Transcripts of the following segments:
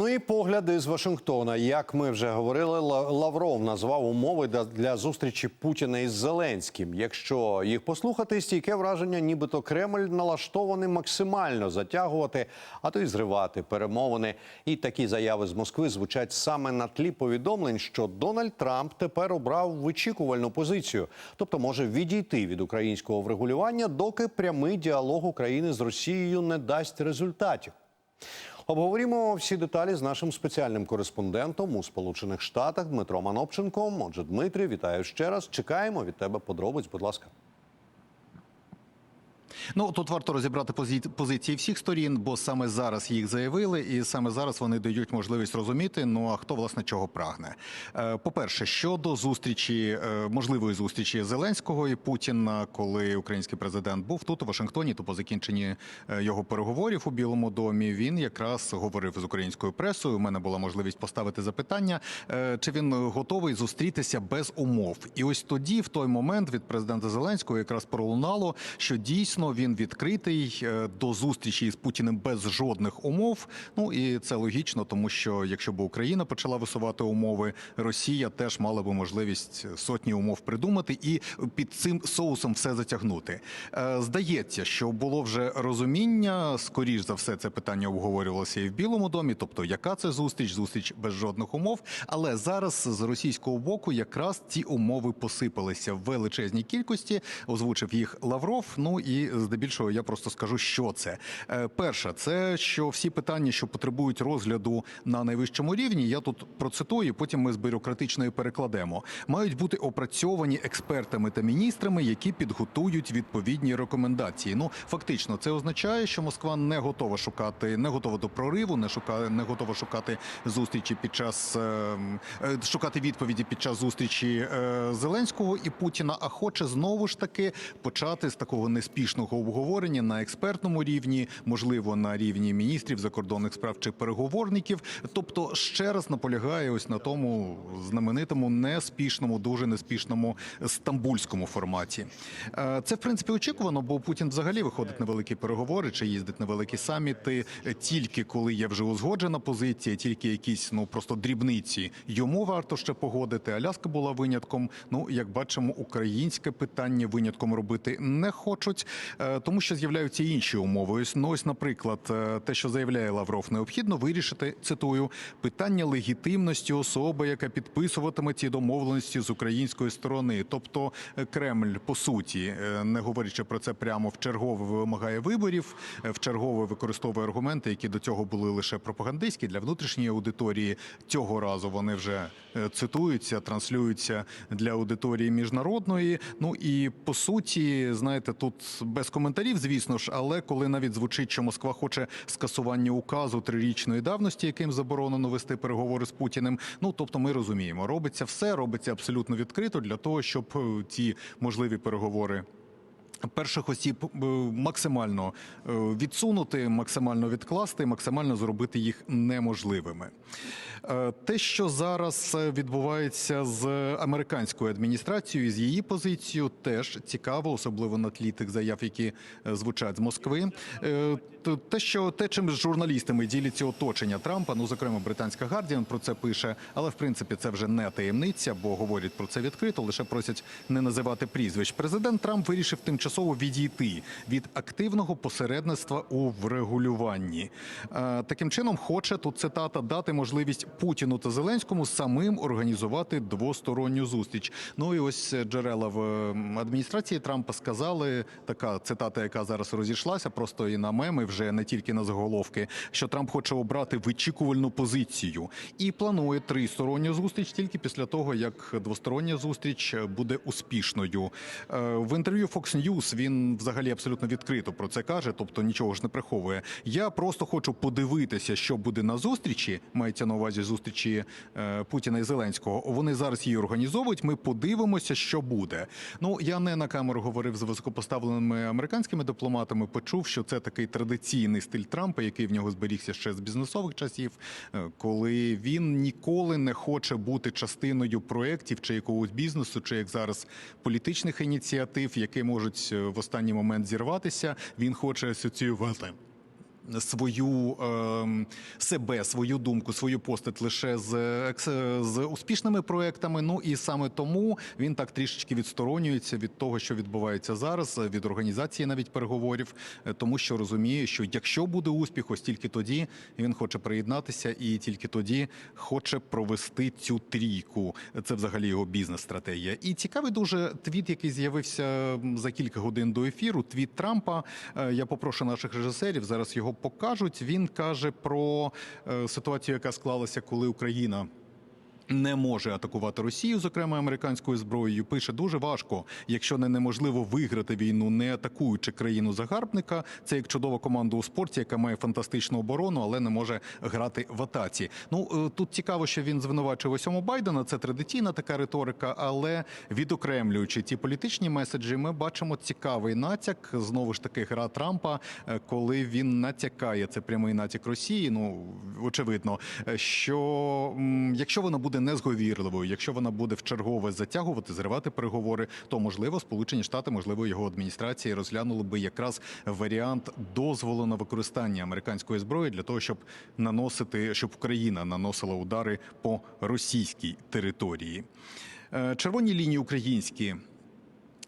Ну і погляди з Вашингтона. Як ми вже говорили, Ла- Лавров назвав умови для зустрічі Путіна із Зеленським. Якщо їх послухати, стійке враження, нібито Кремль налаштований максимально затягувати, а то й зривати перемовини. І такі заяви з Москви звучать саме на тлі повідомлень, що Дональд Трамп тепер обрав вичікувальну позицію, тобто може відійти від українського врегулювання, доки прямий діалог України з Росією не дасть результатів. Обговоримо всі деталі з нашим спеціальним кореспондентом у Сполучених Штатах Дмитром Анопченком. Отже, Дмитрий, вітаю ще раз. Чекаємо від тебе подробиць. Будь ласка. Ну тут варто розібрати позиції всіх сторін, бо саме зараз їх заявили, і саме зараз вони дають можливість розуміти. Ну а хто власне чого прагне. Е, По-перше, щодо зустрічі, е, можливої зустрічі Зеленського і Путіна, коли український президент був тут у Вашингтоні, то по закінченні е, його переговорів у Білому домі він якраз говорив з українською пресою. У мене була можливість поставити запитання, чи він готовий зустрітися без умов. І ось тоді, в той момент, від президента Зеленського якраз пролунало, що дійсно він відкритий е, до зустрічі із Путіним без жодних умов. Ну і це логічно, тому що якщо б Україна почала висувати умови, Росія теж мала би можливість сотні умов придумати і під цим соусом все затягнути. Е, Здається, що було вже розуміння. Скоріш за все, це питання обговорювалося і в Білому домі. Тобто, яка це зустріч, зустріч без жодних умов. Але зараз з російського боку якраз ці умови посипалися в величезній кількості. Озвучив їх Лавров. Ну і здебільшого я просто скажу, що це. Е, Перше, це що всі питання, що потребують розгляду на найвищому рівні, я тут процитую, потім ми з бюрократичної перекладемо. Мають бути опрацьовані експертами та міністрами, які підготують відповідні рекомендації. Ну фактично, це означає, що Москва не готова шукати, не готова до прориву, не шукає, не готова шукати зустрічі під час е, е, шукати відповіді під час зустрічі е, Зеленського і Путіна. А хоче знову ж таки почати з такого неспішного обговорення на експертному рівні, можливо, на рівні міністрів закордонних справ чи переговорників. Тобто, ще раз наполягає ось на тому знаменитому неспішному, дуже неспішному стамбульському форматі. Е, Це в принципі очікувано, бо Путін взагалі виходить на великі переговори чи їздить на великі саміти тільки коли є вже узгоджена позиція, тільки якісь ну просто дрібниці. Йому варто ще погодити. Аляска була винятком. Ну як бачимо, українське питання винятком робити не хочуть, тому що з'являються інші умови. Ось ну ось, наприклад, е, те, що заявляє Лавров, необхідно вирішити цитую питання легітимності особи, яка підписуватиме ті домовленості з української сторони. Тобто е, Кремль по суті, е, не говорячи про це прямо в чергове вимагає виборів, е, в чергове використовує аргументи, які до цього були лише пропагандистські для внутрішньої аудиторії. Цього разу вони вже е, цитуються, транслюються для аудиторії міжнародної. Ну і по суті, знаєте, тут без коментарів, звісно ж, але коли навіть звучить, що Москва хоче скасування указу трирічної давності, яким заборонено вести переговори з Путіним. Ну тобто, ми розуміємо, робиться все, робиться абсолютно відкрито для того, щоб ці можливі переговори. Перших осіб е, максимально е, відсунути, максимально відкласти, максимально зробити їх неможливими. Е, Те, що зараз відбувається з американською адміністрацією, з її позицією, теж цікаво, особливо на тлі тих заяв, які звучать з Москви. Те, що те, чим з журналістами діляться оточення Трампа, ну зокрема, британська Гардіан про це пише, але в принципі це вже не таємниця, бо говорять про це відкрито, лише просять не називати прізвищ. Президент Трамп вирішив тимчасово відійти від активного посередництва у врегулюванні. Е, Таким чином, хоче тут цитата дати можливість Путіну та Зеленському самим організувати двосторонню зустріч. Ну і ось джерела в адміністрації Трампа сказали така цитата, яка зараз розійшлася, просто і на меми, вже не тільки на заголовки, що Трамп хоче обрати вичікувальну позицію і планує тристоронню зустріч тільки після того, як двостороння зустріч буде успішною. Е, В інтерв'ю Fox News він взагалі абсолютно відкрито про це каже, тобто нічого ж не приховує. Я просто хочу подивитися, що буде на зустрічі. Мається на увазі зустрічі е, Путіна і Зеленського. Вони зараз її організовують. Ми подивимося, що буде. Ну я не на камеру говорив з високопоставленими американськими дипломатами. Почув, що це такий традиційний стиль Трампа, який в нього зберігся ще з бізнесових часів, е, коли він ніколи не хоче бути частиною проєктів чи якогось бізнесу, чи як зараз політичних ініціатив, які можуть в останній момент зірватися. Він хоче асоціювати свою ем, себе, свою думку, свою постать лише з, з успішними проектами. Ну і саме тому він так трішечки відсторонюється від того, що відбувається зараз, від організації навіть переговорів, е, тому що розуміє, що якщо буде успіх, ось тільки тоді він хоче приєднатися, і тільки тоді хоче провести цю трійку. Це взагалі його бізнес-стратегія. І цікавий дуже твіт, який з'явився за кілька годин до ефіру. Твіт Трампа. Е, Я попрошу наших режисерів зараз його покажуть. Він каже про е, ситуацію, яка склалася, коли Україна. Не може атакувати Росію, зокрема американською зброєю. Пише дуже важко, якщо не неможливо виграти війну, не атакуючи країну загарбника. Це як чудова команда у спорті, яка має фантастичну оборону, але не може грати в атаці. Ну е, тут цікаво, що він звинувачує в усьому Байдена. Це традиційна така риторика, але відокремлюючи ті політичні меседжі, ми бачимо цікавий натяк. Знову ж таки, гра Трампа, е, коли він натякає це прямий натяк Росії. Ну очевидно, е, що якщо вона буде незговірливою, якщо вона буде в чергове затягувати, зривати переговори, то можливо Сполучені Штати, можливо, його адміністрації розглянули би якраз варіант дозволу на використання американської зброї для того, щоб наносити, щоб Україна наносила удари по російській території. Е, Червоні лінії українські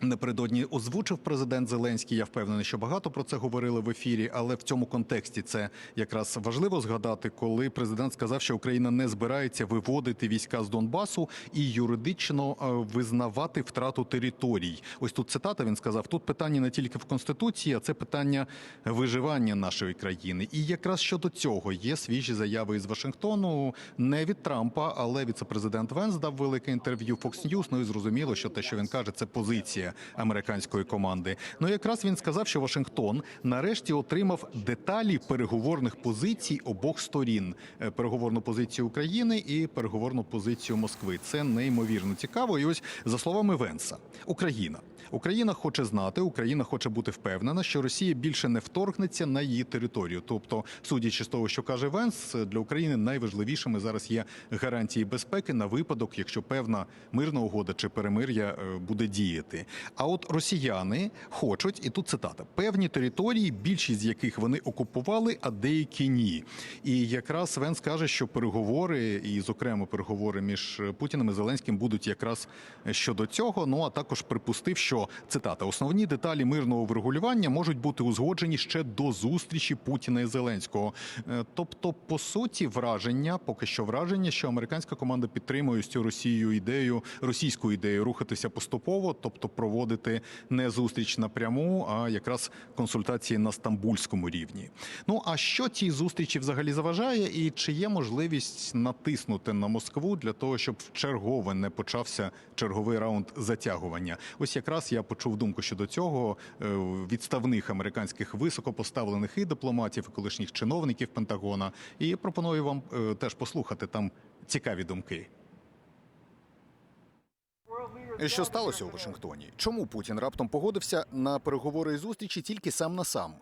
Напередодні озвучив президент Зеленський. Я впевнений, що багато про це говорили в ефірі, але в цьому контексті це якраз важливо згадати, коли президент сказав, що Україна не збирається виводити війська з Донбасу і юридично е, визнавати втрату територій. Ось тут цитата. Він сказав: тут питання не тільки в конституції, а це питання виживання нашої країни. І якраз щодо цього є свіжі заяви із Вашингтону, не від Трампа, але віцепрезидент Венс дав велике інтерв'ю Fox News. Ну і зрозуміло, що те, що він каже, це позиція американської команди. Ну якраз він сказав, що Вашингтон нарешті отримав деталі переговорних позицій обох сторін: Е, переговорну позицію України і переговорну позицію Москви. Це неймовірно цікаво. І ось за словами Венса, Україна. Україна хоче знати, Україна хоче бути впевнена, що Росія більше не вторгнеться на її територію. Тобто, судячи з того, що каже Венс, для України найважливішими зараз є гарантії безпеки на випадок, якщо певна мирна угода чи перемир'я е, буде діяти. А от росіяни хочуть, і тут цитата: певні території, більшість з яких вони окупували, а деякі ні. І якраз Венс каже, що переговори, і зокрема переговори між Путіним і Зеленським будуть якраз щодо цього. Ну а також припустив, що цитата основні деталі мирного врегулювання можуть бути узгоджені ще до зустрічі Путіна і Зеленського. Е, Тобто, по суті, враження, поки що враження, що американська команда підтримує ось цю Росію ідею, російську ідею рухатися поступово, тобто проводити не зустріч напряму, а якраз консультації на стамбульському рівні. Ну а що цій зустрічі взагалі заважає, і чи є можливість натиснути на Москву для того, щоб в чергове не почався черговий раунд затягування? Ось якраз я почув думку щодо цього е, відставних американських високопоставлених і дипломатів, і колишніх чиновників Пентагона. І пропоную вам е, теж послухати там цікаві думки. Що сталося у Вашингтоні? Чому Путін раптом погодився на переговори і зустрічі тільки сам на сам?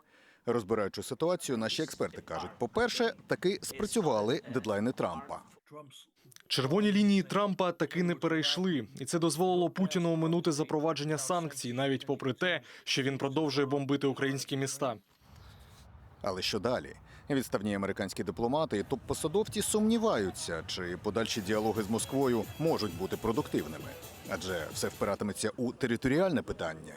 Розбираючи ситуацію, наші експерти кажуть: по-перше, таки спрацювали дедлайни Трампа. Червоні лінії Трампа таки не перейшли, і це дозволило Путіну оминути запровадження санкцій, навіть попри те, що він продовжує бомбити українські міста. Але що далі? Відставні американські дипломати і топ-посадовці сумніваються, чи подальші діалоги з Москвою можуть бути продуктивними, адже все впиратиметься у територіальне питання.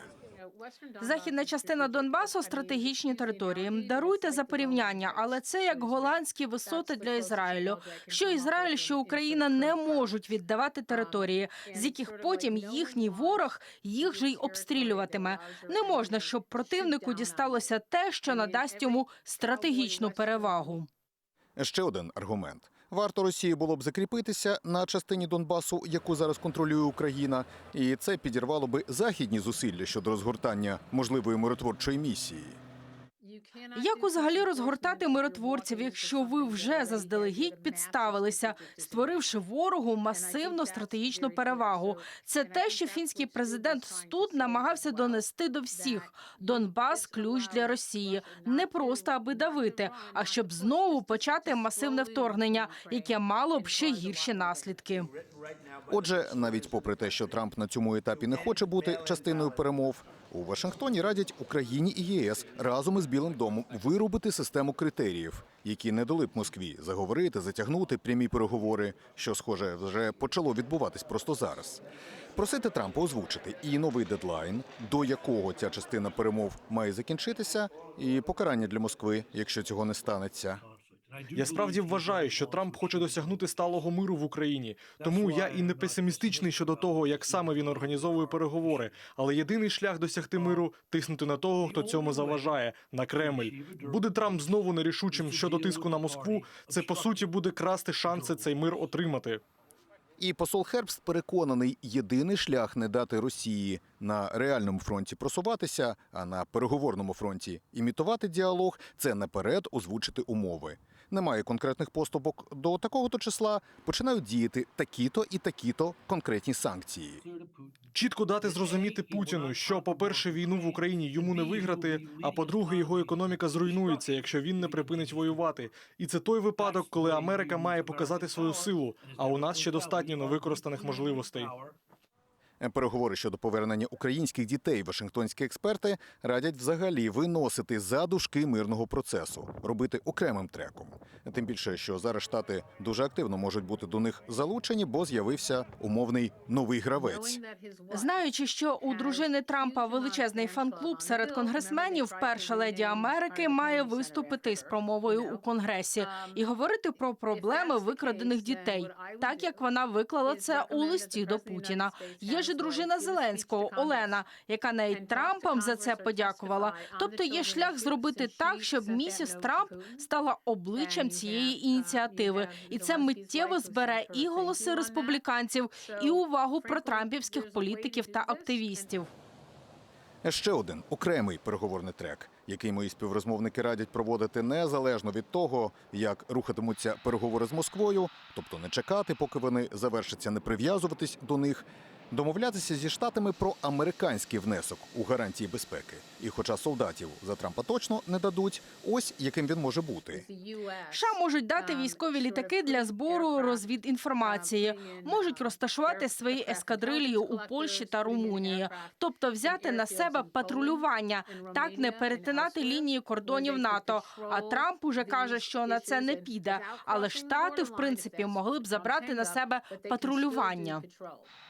Західна частина Донбасу стратегічні території. Даруйте за порівняння, але це як голландські висоти для Ізраїлю. Що Ізраїль, що Україна не можуть віддавати території, з яких потім їхній ворог їх же й обстрілюватиме. Не можна, щоб противнику дісталося те, що надасть йому стратегічну перевагу. Ще один аргумент: варто Росії було б закріпитися на частині Донбасу, яку зараз контролює Україна, і це підірвало би західні зусилля щодо розгортання можливої миротворчої місії. Як узагалі розгортати миротворців, якщо ви вже заздалегідь підставилися, створивши ворогу масивну стратегічну перевагу? Це те, що фінський президент Студ намагався донести до всіх. Донбас ключ для Росії не просто аби давити, а щоб знову почати масивне вторгнення, яке мало б ще гірші наслідки. Отже, навіть попри те, що Трамп на цьому етапі не хоче бути частиною перемов, у Вашингтоні радять Україні і ЄС разом із Білим домом виробити систему критеріїв, які не дали б Москві заговорити, затягнути прямі переговори, що, схоже, вже почало відбуватись просто зараз. Просити Трампа озвучити і новий дедлайн, до якого ця частина перемов має закінчитися, і покарання для Москви, якщо цього не станеться. Я справді вважаю, що Трамп хоче досягнути сталого миру в Україні. Тому я і не песимістичний щодо того, як саме він організовує переговори. Але єдиний шлях досягти миру тиснути на того, хто цьому заважає, на Кремль. Буде Трамп знову нерішучим щодо тиску на Москву. Це по суті буде красти шанси цей мир отримати. І посол Хербст переконаний, єдиний шлях не дати Росії на реальному фронті просуватися, а на переговорному фронті імітувати діалог це наперед озвучити умови. Немає конкретних поступок до такого-то числа починають діяти такі-то і такі-то конкретні санкції. Чітко дати зрозуміти Путіну, що, по-перше, війну в Україні йому не виграти, а по-друге, його економіка зруйнується, якщо він не припинить воювати. І це той випадок, коли Америка має показати свою силу. А у нас ще достатньо невикористаних можливостей. Переговори щодо повернення українських дітей вашингтонські експерти радять взагалі виносити за дужки мирного процесу, робити окремим треком. Тим більше, що зараз штати дуже активно можуть бути до них залучені, бо з'явився умовний новий гравець. Знаючи, що у дружини Трампа величезний фан-клуб серед конгресменів, перша леді Америки має виступити з промовою у конгресі і говорити про проблеми викрадених дітей, так як вона виклала це у листі до Путіна. Є ж і дружина Зеленського Олена, яка навіть Трампам за це подякувала. Тобто є шлях зробити так, щоб місіс Трамп стала обличчям цієї ініціативи, і це миттєво збере і голоси республіканців, і увагу протрампівських політиків та активістів. Ще один окремий переговорний трек, який мої співрозмовники радять проводити незалежно від того, як рухатимуться переговори з Москвою, тобто не чекати, поки вони завершаться, не прив'язуватись до них, домовлятися зі штатами про американський внесок у гарантії безпеки. І, хоча солдатів за Трампа точно не дадуть, ось яким він може бути. США можуть дати військові літаки для збору розвідінформації, можуть розташувати свої ескадрилії у Польщі та Румунії, тобто взяти на себе патрулювання, так не перетинати лінії кордонів НАТО. А Трамп уже каже, що на це не піде. Але штати, в принципі, могли б забрати на себе патрулювання.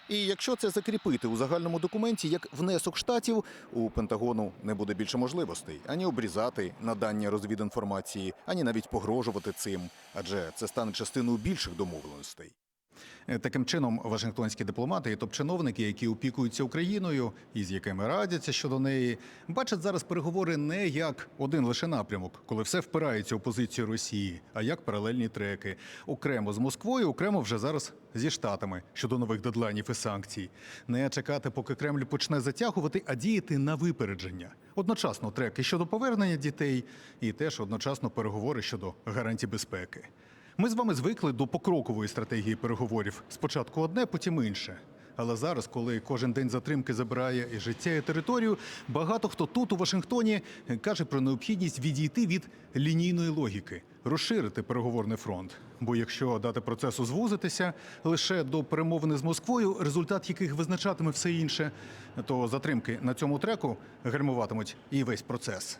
І якщо це закріпити у загальному документі як внесок штатів, у Пентагону не буде більше можливостей ані обрізати надання розвідінформації, ані навіть погрожувати цим, адже це стане частиною більших домовленостей. Е, Таким чином, вашингтонські дипломати і топ-чиновники, які опікуються Україною і з якими радяться щодо неї, бачать зараз переговори не як один лише напрямок, коли все впирається у позицію Росії, а як паралельні треки, окремо з Москвою, окремо вже зараз зі штатами щодо нових дедлайнів і санкцій. Не чекати, поки Кремль почне затягувати, а діяти на випередження. Одночасно треки щодо повернення дітей, і теж одночасно переговори щодо гарантій безпеки. Ми з вами звикли до покрокової стратегії переговорів. Спочатку одне, потім інше. Але зараз, коли кожен день затримки забирає і життя, і територію, багато хто тут, у Вашингтоні, каже про необхідність відійти від лінійної логіки, розширити переговорний фронт. Бо якщо дати процесу звузитися лише до перемовини з Москвою, результат яких визначатиме все інше, то затримки на цьому треку гальмуватимуть і весь процес.